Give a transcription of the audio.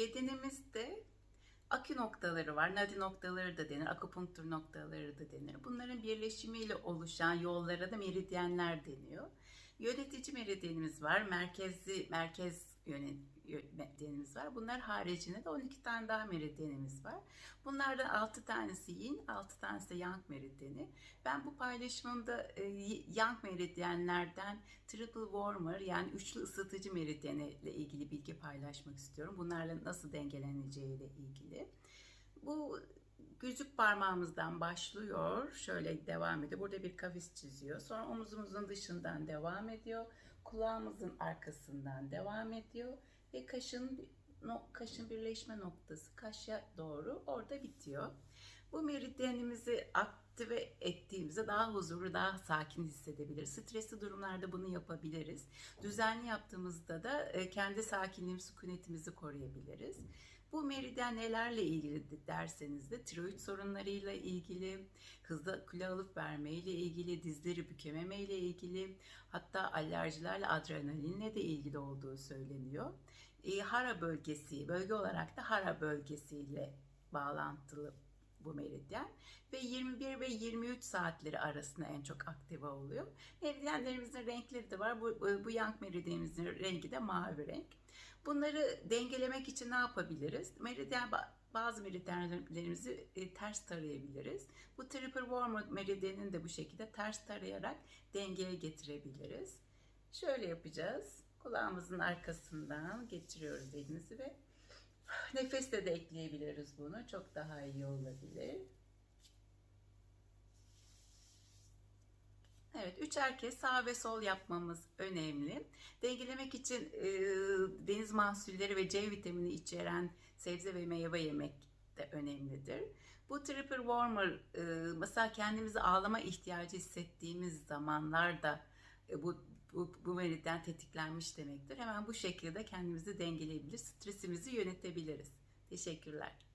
bedenimizde akü noktaları var. Nadi noktaları da denir, akupunktur noktaları da denir. Bunların birleşimiyle oluşan yollara da meridyenler deniyor. Yönetici meridyenimiz var, merkezli merkez meridyenimiz var. Bunlar haricinde de 12 tane daha meridyenimiz var. Bunlardan 6 tanesi yin, 6 tanesi de yang meridyeni. Ben bu paylaşımımda e, yang meridyenlerden triple warmer yani üçlü ısıtıcı meridyeni ile ilgili bilgi paylaşmak istiyorum. Bunlarla nasıl dengeleneceği ile ilgili. Bu Gözük parmağımızdan başlıyor. Şöyle devam ediyor. Burada bir kavis çiziyor. Sonra omuzumuzun dışından devam ediyor. Kulağımızın arkasından devam ediyor. Ve kaşın kaşın birleşme noktası kaşa doğru orada bitiyor. Bu meridyenimizi aktive ettiğimizde daha huzurlu, daha sakin hissedebiliriz. Stresli durumlarda bunu yapabiliriz. Düzenli yaptığımızda da e, kendi sakinliğimiz, sükunetimizi koruyabiliriz. Bu meridyen nelerle ilgili derseniz de tiroid sorunlarıyla ilgili, hızlı kilo alıp vermeyle ilgili, dizleri bükememeyle ilgili, hatta alerjilerle adrenalinle de ilgili olduğu söyleniyor. E, hara bölgesi, bölge olarak da hara bölgesiyle bağlantılı bu meridyen ve 21 ve 23 saatleri arasında en çok aktive oluyor. Meridyenlerimizin renkleri de var. Bu, bu yang meridyenimizin rengi de mavi renk. Bunları dengelemek için ne yapabiliriz? Meridyen bazı meridyenlerimizi e, ters tarayabiliriz. Bu triple warmer meridyenini de bu şekilde ters tarayarak dengeye getirebiliriz. Şöyle yapacağız. Kulağımızın arkasından geçiriyoruz elimizi ve nefesle de ekleyebiliriz bunu. Çok daha iyi olabilir. Evet, üç herkes sağ ve sol yapmamız önemli. Dengelemek için e, deniz mahsulleri ve C vitamini içeren sebze ve meyve yemek de önemlidir. Bu triple warmer e, mesela kendimizi ağlama ihtiyacı hissettiğimiz zamanlarda e, bu bu, bu tetiklenmiş demektir. Hemen bu şekilde kendimizi dengeleyebilir, stresimizi yönetebiliriz. Teşekkürler.